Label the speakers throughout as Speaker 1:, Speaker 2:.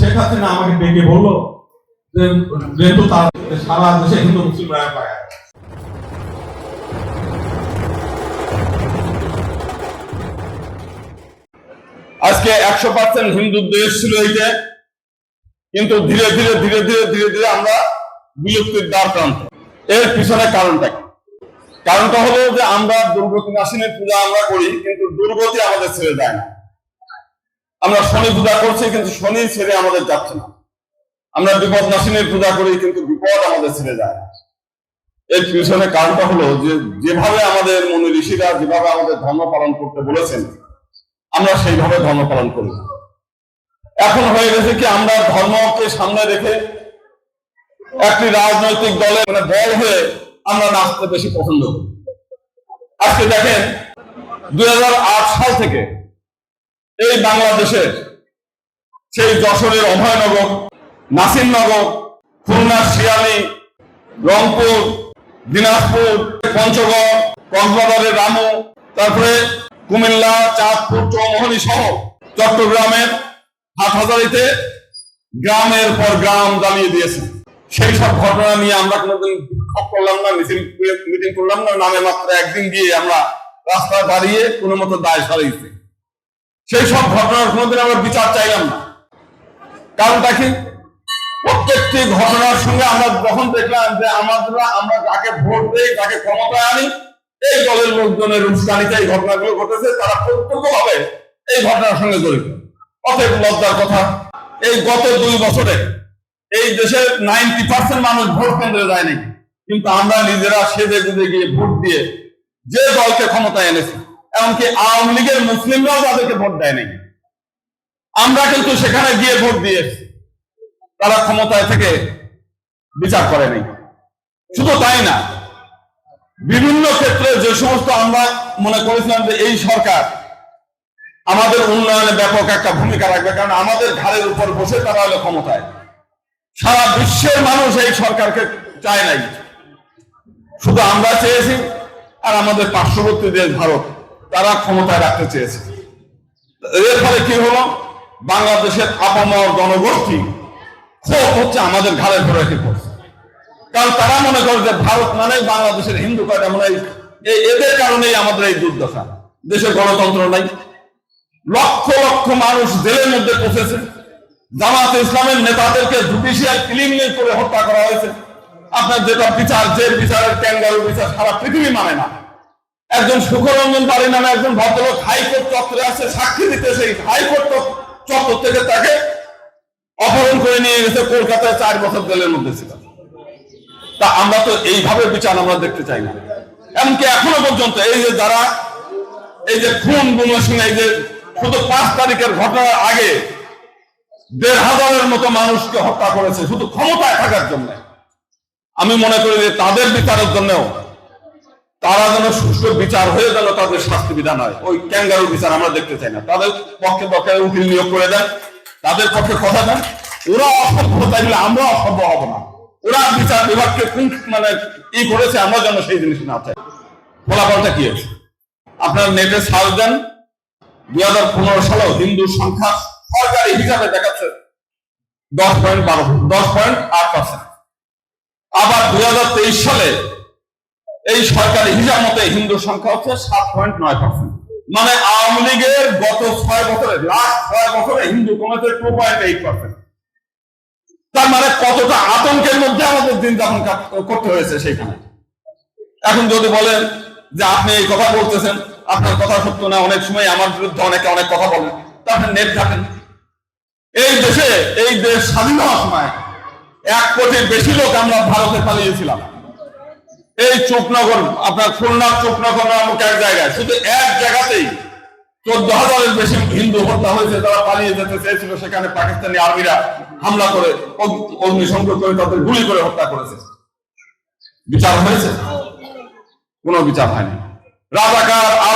Speaker 1: শেখ হাসিনা আমাকে ডেকে বলল যে, যেহেতু তার সারা দেশে হিন্দু পায়।
Speaker 2: আজকে একশো পার্সেন্ট হিন্দু দেশ ছিল এইটা কিন্তু ধীরে ধীরে ধীরে ধীরে ধীরে ধীরে আমরা বিলুপ্তির দ্বার প্রান্ত। এর পিছনে কারণটা কি? কারণটা হলো যে আমরা দুর্গতি নাসিনের পূজা আমরা করি, কিন্তু দুর্গতি আমাদের ছেড়ে যায় না। আমরা শনি পূজা করছি, কিন্তু শনি ছেড়ে আমাদের যাচ্ছে না। আমরা বিপদ নাসিনের পূজা করি, কিন্তু বিপদ আমাদের ছেড়ে যায় এর পিছনে কারণটা হলো যে, যেভাবে আমাদের মনে ঋষিরা যেভাবে আমাদের ধর্ম পালন করতে বলেছেন, আমরা সেইভাবে ধর্ম পালন করি এখন হয়ে গেছে কি, আমরা ধর্মকে সামনে রেখে একটি রাজনৈতিক দলে মানে দল হয়ে আমরা নাচতে বেশি পছন্দ করি। আজকে দেখেন দু হাজার আট সাল থেকে এই বাংলাদেশের সেই যশোরের অভয়নগর, নাসিমনগর খুলনার শিয়ালি, রংপুর, দিনাজপুর, পঞ্চগড়, কক্সবাজারের রামু, তারপরে কুমিল্লা, চাঁদপুর, চৌমোহনী সহ চট্টগ্রামের হাটহাজারিতে গ্রামের পর গ্রাম জ্বালিয়ে দিয়েছে। সেই সব ঘটনা নিয়ে আমরা কোনোদিন করলাম না, মিছিল, মিটিং করলাম না, নামে মাত্র একদিন গিয়ে আমরা রাস্তায় দাঁড়িয়ে কোনো মতো দায় সারিয়েছি সেই সব ঘটনার কোনোদিন আমরা বিচার চাইলাম না। কারণ দেখি প্রত্যেকটি ঘটনার সঙ্গে আমরা যখন দেখলাম যে আমাদের আমরা যাকে ভোট দেই তাকে ক্ষমতায় আনি, এই দলের লোকজনের উস্কানিতে এই ঘটনাগুলো ঘটেছে, তারা প্রত্যক্ষভাবে এই ঘটনার সঙ্গে জড়িত। অতএব লজ্জার কথা, এই গত দুই বছরে এই দেশের নাইনটি পার্সেন্ট মানুষ ভোট কেন্দ্রে যায়নি। কিন্তু আমরা নিজেরা সেজে গিয়ে ভোট দিয়ে যে দলকে ক্ষমতায় এনেছি এমনকি আওয়ামী লীগের মুসলিমরাও তাদেরকে ভোট দেয় নাকি আমরা কিন্তু সেখানে গিয়ে ভোট দিয়ে তারা ক্ষমতায় থেকে বিচার করে নাই। শুধু তাই না, বিভিন্ন ক্ষেত্রে যে সমস্ত আমরা মনে করেছিলাম যে এই সরকার আমাদের উন্নয়নে ব্যাপক একটা ভূমিকা রাখবে, কারণ আমাদের ঘাড়ের উপর বসে তারা হলো ক্ষমতায়। সারা বিশ্বের মানুষ এই সরকারকে চায় নাই। শুধু আমরা চেয়েছি আর আমাদের পার্শ্ববর্তী দেশ ভারত। তারা ক্ষমতায় রাখতে চেয়েছে। এর ফলে কি হলো? বাংলাদেশের আপামর জনগোষ্ঠী ক্ষোভ হচ্ছে আমাদের ঘরে রেখে পড়ছে। কারণ তারা মনে করে যে ভারত মানে বাংলাদেশের হিন্দু কয়টা মানে এই এদের কারণেই আমাদের এই দুর্দশা। দেশে গণতন্ত্র নাই। লক্ষ লক্ষ মানুষ জেলের মধ্যে পৌঁছেছে। জামাত ইসলামের নেতাদেরকে জুডিশিয়াল ক্লিনিং করে হত্যা করা হয়েছে। আপনার যেটা বিচার যে বিচারের ক্যাঙ্গারু বিচার, সারা পৃথিবী মানে না। একজন সুখরঞ্জন বাড়ি নামে একজন ভদ্রলোক হাইকোর্ট চত্বরে আছে সাক্ষী দিতে সেই হাইকোর্ট চত্বর থেকে তাকে অপহরণ করে নিয়ে গেছে, কলকাতায় চার বছর জেলের মধ্যে ছিল। তা আমরা তো এইভাবে বিচার আমরা দেখতে চাই না। এমনকি এখনও পর্যন্ত এই যে যারা, এই যে খুন গুমসিং এই যে শুধু পাঁচ তারিখের ঘটনার আগে দেড় হাজারের মতো মানুষকে হত্যা করেছে, শুধু ক্ষমতায় থাকার জন্য। আমি মনে করি যে তাদের বিচারের জন্যও তারা যেন সুষ্ঠু বিচার হয়ে যেন তাদের শাস্তি বিধান হয়। ওই ক্যাঙ্গারু বিচার আমরা দেখতে চাই না। তাদের পক্ষে পক্ষে উকিল নিয়োগ করে দেন, তাদের পক্ষে কথা দেন। ওরা অসভ্য চাইলে আমরা অসভ্য হব না। ওরা বিচার বিভাগকে কোন মানে ই করেছে, আমরা যেন সেই জিনিস না চাই। ফলাফলটা কি আছে আপনার নেটে সার্চ দেন। দুই হাজার পনেরো সালে হিন্দু সংখ্যা সরকারি হিসাবে দেখাচ্ছে দশ পয়েন্ট বারো, দশ পয়েন্ট আট পার্সেন্ট। আবার দুই হাজার তেইশ সালে এই সরকারি হিসাব মতে হিন্দু সংখ্যা হচ্ছে সাত পয়েন্ট নয় পার্সেন্ট মানে আওয়ামী লীগের গত ছয় বছরে লাস্ট ছয় বছরে হিন্দু কমেছে টু পয়েন্ট এইট পার্সেন্ট তার মানে কতটা আতঙ্কের মধ্যে আমাদের দিন যাপন করতে হয়েছে সেখানে এখন যদি বলেন যে আপনি এই কথা বলতেছেন, আপনার কথা সত্য না, অনেক সময় আমার বিরুদ্ধে অনেকে অনেক কথা বলেন, তা আপনি নেট থাকেন। এই দেশে, এই দেশ স্বাধীন হওয়ার সময় এক কোটির বেশি লোক আমরা ভারতে পালিয়েছিলাম। এই চোপনগর আপনার খুলনার চোপনগর নামক এক জায়গায়। শুধু এক জায়গাতেই চোদ্দ হাজারের বেশি হিন্দু হত্যা হয়েছে, তারা পালিয়ে যেতে চেয়েছিল। সেখানে পাকিস্তানি আর্মিরা হামলা করে অগ্নি- অগ্নিসংযোগ করে তাদের গুলি করে হত্যা করেছে। বিচার হয়েছে? কোনো বিচার হয়নি। রাজাকার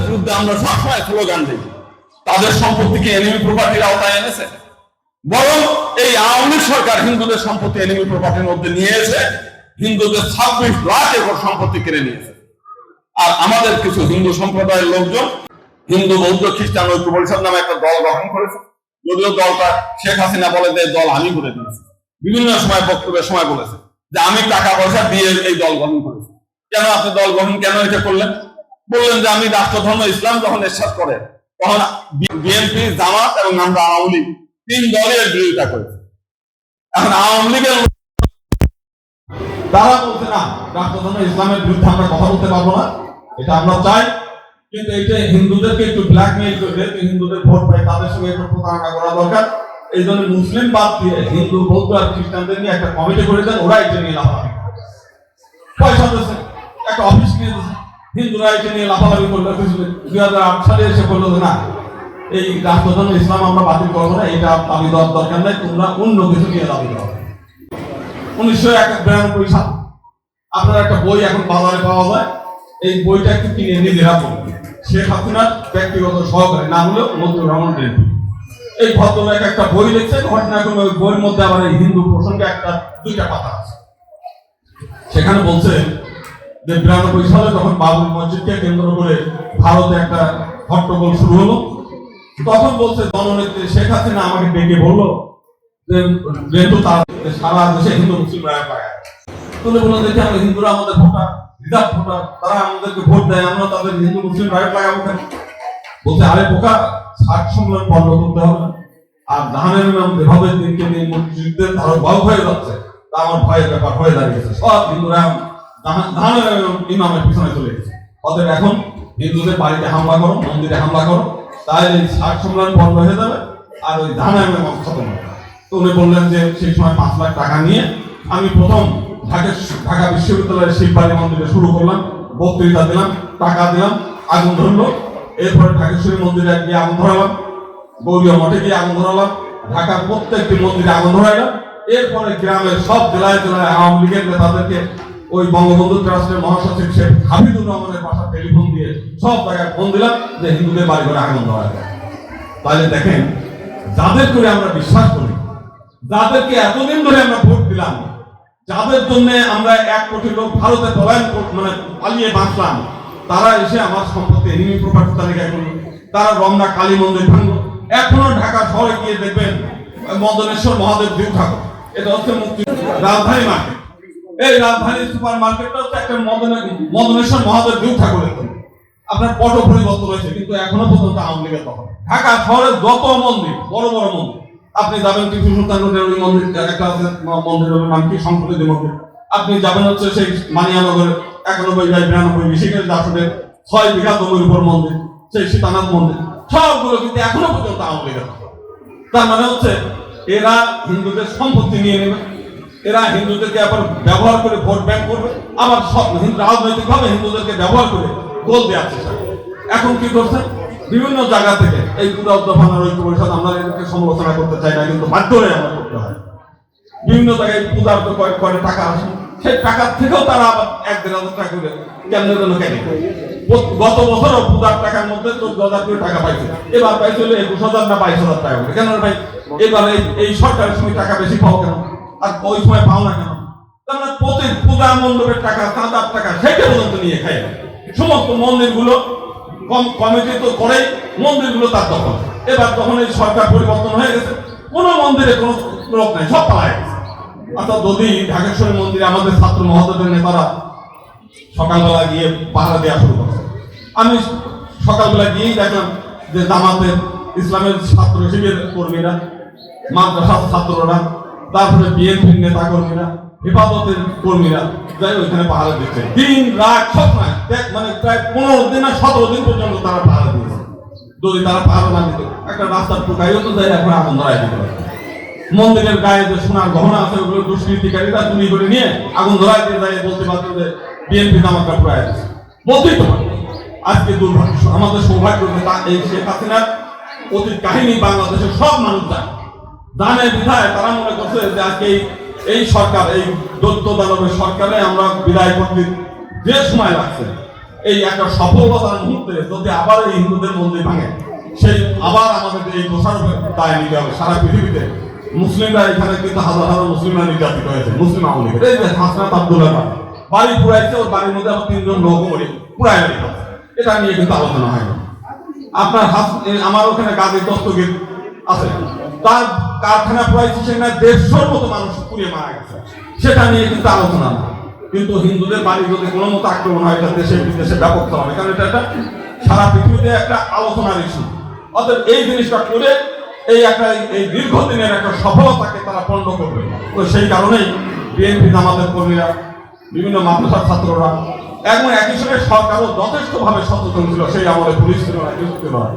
Speaker 2: বিরুদ্ধে আমরা সবসময় স্লোগান দিই। তাদের সম্পত্তিকে এনিমি প্রপার্টির আওতায় এনেছে? বরং এই আওয়ামী সরকার হিন্দুদের সম্পত্তি এনিমি প্রপার্টির মধ্যে নিয়ে হিন্দুদের ছাব্বিশ লাখ একর সম্পত্তি কেড়ে নিয়েছে। আর আমাদের কিছু হিন্দু সম্প্রদায়ের লোকজন, হিন্দু বৌদ্ধ খ্রিস্টান ঐক্য পরিষদ নামে একটা দল গঠন করেছে। যদিও দলটা শেখ হাসিনা বলে যে দল আমি করে দিয়েছি। বিভিন্ন সময় বক্তব্যের সময় বলেছে যে আমি টাকা পয়সা দিয়ে এই দল গঠন করেছি। কেন আপনি দল গঠন কেন এটা করলেন? বললেন যে আমি রাষ্ট্রধর্ম, ইসলাম যখন এরশাদ করে, তখন বিএনপি জামাত এবং আমরা আওয়ামী লীগ, তিন দলের বিরোধিতা করেছি। এখন আওয়ামী লীগের
Speaker 1: তারা বলছে, না, রাষ্ট্রধর্ম, ইসলামের বিরুদ্ধে আমরা কথা বলতে পারব না। এটা আমরা চাই। কিন্তু এটা হিন্দুদেরকে একটু হিন্দুদের ভোট পায়, তাদের সঙ্গে একটু প্রতারণা করা দরকার। এই জন্য মুসলিম বাদ দিয়ে হিন্দু, বৌদ্ধ আর খ্রিস্টানদের নিয়ে একটা কমিটি করে দেন ওরা এটা নিয়ে লাফালাফি পয়সা একটা অফিস নিয়ে দিয়েছে। হিন্দুরা এটা নিয়ে লাফালাফি করল দুই হাজার আট সালে এসে যে, না, এই রাষ্ট্রধর্ম, ইসলাম আমরা বাতিল করব না, এটা দেওয়ার দরকার নেই, তোমরা অন্য কিছু নিয়ে দাবি উনিশশো বিরানব্বই সাল আপনার একটা বই এখন বাজারে পাওয়া যায়। এই বইটা একটু কিনে নিজেরা পড়বেন শেখ হাসিনার ব্যক্তিগত সহকারী, নাম হলো মতিউর রহমান রেড্ডি। এই ভদ্রলোক একটা বই লিখছে ঘটনাক্রমে ওই বইয়ের মধ্যে আবার এই হিন্দু প্রসঙ্গে একটা, দুইটা পাতা আছে। সেখানে বলছে যে, বিরানব্বই সালে যখন বাবুল মসজিদকে কেন্দ্র করে ভারতে একটা হট্টগোল শুরু হলো, তখন বলছে জননেত্রী শেখ হাসিনা আমাকে ডেকে বলল যেহেতু পায়। হিন্দুরা আমাদের তারা আমাদেরকে ভোট দেয়, আমরা তাদের হিন্দু, মুসলিম আরে বোকা, ষাট বন্ধ করতে হবে। আর ধানের নাম হয়ে যাচ্ছে, তা আমার ভয়ের ব্যাপার হয়ে দাঁড়িয়েছে। সব হিন্দুরা ধান- ধানের পিছনে চলে গেছে। এখন হিন্দুদের বাড়িতে হামলা করো, মন্দিরে হামলা করো। এই ষাট সম্মেলন বন্ধ হয়ে যাবে, আর ওই ধানের ইমাম খতম হবে। উনি বললেন যে সেই সময় পাঁচ লাখ টাকা নিয়ে আমি প্রথম ঢাকা বিশ্ববিদ্যালয়ের শিববাড়ি মন্দিরে শুরু করলাম, বক্তৃতা দিলাম, টাকা দিলাম, আগুন ধরলো। এরপরে ঢাকেশ্বরী মন্দিরে গিয়ে আগুন ধরালাম, গৌরীয় মঠে গিয়ে আগুন ধরালাম, ঢাকার প্রত্যেকটি মন্দিরে আগুন ধরাইলাম। এরপরে গ্রামের সব জেলায় জেলায় আওয়ামী লীগের নেতাদেরকে ওই বঙ্গবন্ধু ট্রাস্টের মহাসচিব শেখ হাবিবুর রহমানের বাসা টেলিফোন দিয়ে সব জায়গায় ফোন দিলাম যে হিন্দুদের বাড়ি করে আগুন ধরা যায়। তাহলে দেখেন, যাদের করে আমরা বিশ্বাস করি যাদেরকে এতদিন ধরে আমরা ভোট দিলাম, যাদের জন্য আমরা এক কোটি লোক ভারতে পলায়ন মানে পালিয়ে বাঁচলাম, তারা এসে আমার সম্পত্তি এনিমি প্রপার্টি তালিকায় করল তারা রমনা কালী মন্দির ভাঙলো এখনও ঢাকা শহরে গিয়ে দেখবেন, মদনেশ্বর মহাদেব দিউ ঠাকুর। এটা হচ্ছে মুক্তি রাজধানী মার্কেট। এই রাজধানী সুপার মার্কেটটা হচ্ছে একটা মদনে, মদনেশ্বর মহাদেব দিউ ঠাকুরের। আপনার পট পরিবর্তন হয়েছে, কিন্তু এখনও পর্যন্ত আওয়ামী লীগের দখল ঢাকা শহরের যত মন্দির, বড় বড় মন্দির আপনি যাবেন টিপু সুলতান রোডের মন্দির একটা আছে মন্দিরের নাম কি সংস্কৃতি মন্দির। আপনি যাবেন হচ্ছে সেই মানিয়ানগর একানব্বই বাই বিরানব্বই বিশেষের আসলে ছয় বিঘা জমির উপর মন্দির, সেই সীতানাথ মন্দির। সবগুলো কিন্তু এখনও পর্যন্ত আওয়ামী লীগের তার মানে হচ্ছে, এরা হিন্দুদের সম্পত্তি নিয়ে নেবে। এরা হিন্দুদেরকে আবার ব্যবহার করে ভোট ব্যাংক করবে। আবার সব হিন্দু রাজনৈতিক ভাবে হিন্দুদেরকে ব্যবহার করে গোল দেওয়ার চেষ্টা এখন কি করছে বিভিন্ন জায়গা থেকে এই পুরো দফানোর ঐক্য পরিষদ আমরা এদেরকে সমালোচনা করতে চাই না, কিন্তু বাধ্য হয়ে আমরা করতে হয়। বিভিন্ন জায়গায় পূজার তো কয়েক কয়েক টাকা আসে। সেই টাকার থেকেও তারা আবার এক দেড় হাজার টাকা করে কেন্দ্র জন্য কেনে গত- বছরও পূজার টাকার মধ্যে চোদ্দ হাজার করে টাকা পাইছে। এবার পাইছিল একুশ হাজার না বাইশ হাজার টাকা করে। কেন ভাই? এবার এই সরকারের সময় টাকা বেশি পাও কেন? আর ওই সময় পাও না কেন? তার মানে প্রতি পূজা মণ্ডপের টাকা চাঁদার টাকা সেটা পর্যন্ত নিয়ে খাই সমস্ত মন্দিরগুলো কমিটি তো করেই মন্দিরগুলো তার দখল। এবার তখন এই সরকার পরিবর্তন হয়ে গেছে, কোনো মন্দিরে কোনো লোক নাই, সব পালায় গেছে। অর্থাৎ যদি ঢাকেশ্বরী মন্দিরে আমাদের ছাত্র মহোদয়ের নেতারা সকালবেলা গিয়ে পাহারা দেওয়া শুরু করছে। আমি সকালবেলা গিয়েই দেখলাম যে জামাতের ইসলামের ছাত্র শিবির কর্মীরা, মাদ্রাসার ছাত্ররা, তারপরে বিএনপির নেতা কর্মীরা হেফাজতের কর্মীরা যাই ওইখানে পাহারা দিচ্ছে। দিন, রাত, সব দেখ- মানে প্রায় পনেরো দিন না সতেরো দিন পর্যন্ত তারা পাহারা দিয়েছে। যদি তারা পাহারা না দিত, একটা রাস্তার টুকাইও তো যায় এখন আগুন ধরাই দিতে। পারে মন্দিরের গায়ে যে সোনার গহনা আছে, ওগুলো দুষ্কৃতিকারীরা চুরি করে নিয়ে আগুন ধরাই দিয়ে যায়, বলতে পারতো যে বিএনপি জামাতটা পুরাই দিচ্ছে বলতেই তো। আজকে দুর্ভাগ্য, আমাদের সৌভাগ্য এই শেখ হাসিনার অতীত কাহিনী বাংলাদেশের সব মানুষ জানে। জানে বিধায় তারা মনে করছে যে আজকে এই এই সরকার, এই দত্ত দানবের সরকারে আমরা বিদায় করতে যে সময় লাগছে, এই একটা সফলতার মুহূর্তে যদি আবার এই হিন্দুদের মন্দির ভাঙে, সেই আবার আমাদের এই দোষার দায় নিতে হবে। সারা পৃথিবীতে মুসলিমরা এখানে কিন্তু হাজার হাজার মুসলিমরা নির্যাতিত হয়েছে, মুসলিম আওয়ামী। এই যে হাসনাত আব্দুল্লাহ বাড়ি পুরাইছে, ওর বাড়ির মধ্যে আবার তিনজন লোক পুরাই এটা নিয়ে কিন্তু আলোচনা হয়নি। আপনার হাস আমার ওখানে গাজী দস্তগীর আছে। তার কারখানা প্রায় সেখানে দেড়শোর মতো মানুষ পুড়িয়ে মারা গেছে। সেটা নিয়ে কিন্তু আলোচনা কিন্তু হিন্দুদের বাড়ি যদি কোনো মতো আক্রমণ হয়, এটা দেশে বিদেশে ব্যাপক হবে কারণ এটা একটা সারা পৃথিবীতে একটা আলোচনার ইস্যু। অতএব এই জিনিসটা করে এই একটা, এই দীর্ঘদিনের একটা সফলতাকে তারা পণ্ড করবে। তো সেই কারণেই বিএনপি জামাতের কর্মীরা, বিভিন্ন মাদ্রাসার ছাত্ররা, এবং একই সঙ্গে সরকারও যথেষ্টভাবে সচেতন ছিল। সেই আমলে পুলিশ ছিল না, কিছু ছিল না।